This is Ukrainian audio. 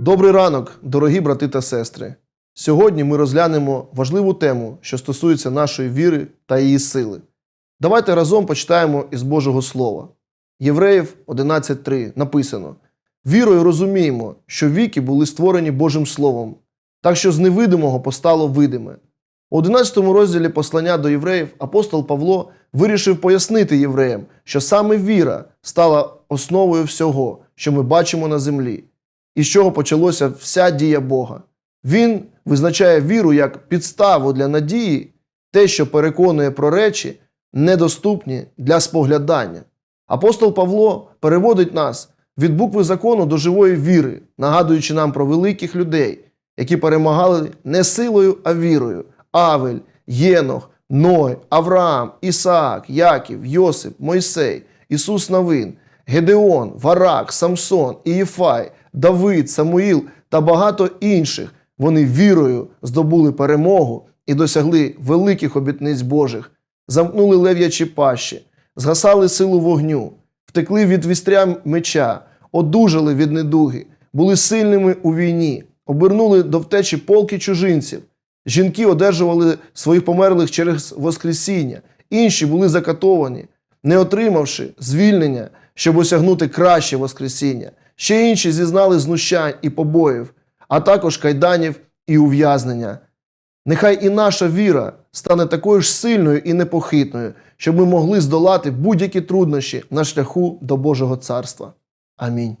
Добрий ранок, дорогі брати та сестри. Сьогодні ми розглянемо важливу тему, що стосується нашої віри та її сили. Давайте разом почитаємо із Божого Слова. Євреїв 11.3 написано: Вірою розуміємо, що віки були створені Божим Словом, так що з невидимого постало видиме. У 11 розділі послання до євреїв апостол Павло вирішив пояснити євреям, що саме віра стала основою всього, що ми бачимо на землі, і з чого почалося вся дія Бога. Він визначає віру як підставу для надії, те, що переконує про речі, недоступні для споглядання. Апостол Павло переводить нас від букви закону до живої віри, нагадуючи нам про великих людей, які перемагали не силою, а вірою. Авель, Єнох, Ной, Авраам, Ісаак, Яків, Йосип, Мойсей, Ісус Навин, Гедеон, Варак, Самсон, Ієфай, Давид, Самуїл та багато інших. Вони вірою здобули перемогу і досягли великих обітниць Божих, замкнули лев'ячі пащі, згасали силу вогню, втекли від вістря меча, одужали від недуги, були сильними у війні, обернули до втечі полки чужинців. Жінки одержували своїх померлих через Воскресіння, інші були закатовані, не отримавши звільнення, щоб осягнути краще Воскресіння. Ще інші зізнали знущань і побоїв, а також кайданів і ув'язнення. Нехай і наша віра стане такою ж сильною і непохитною, щоб ми могли здолати будь-які труднощі на шляху до Божого царства. Амінь.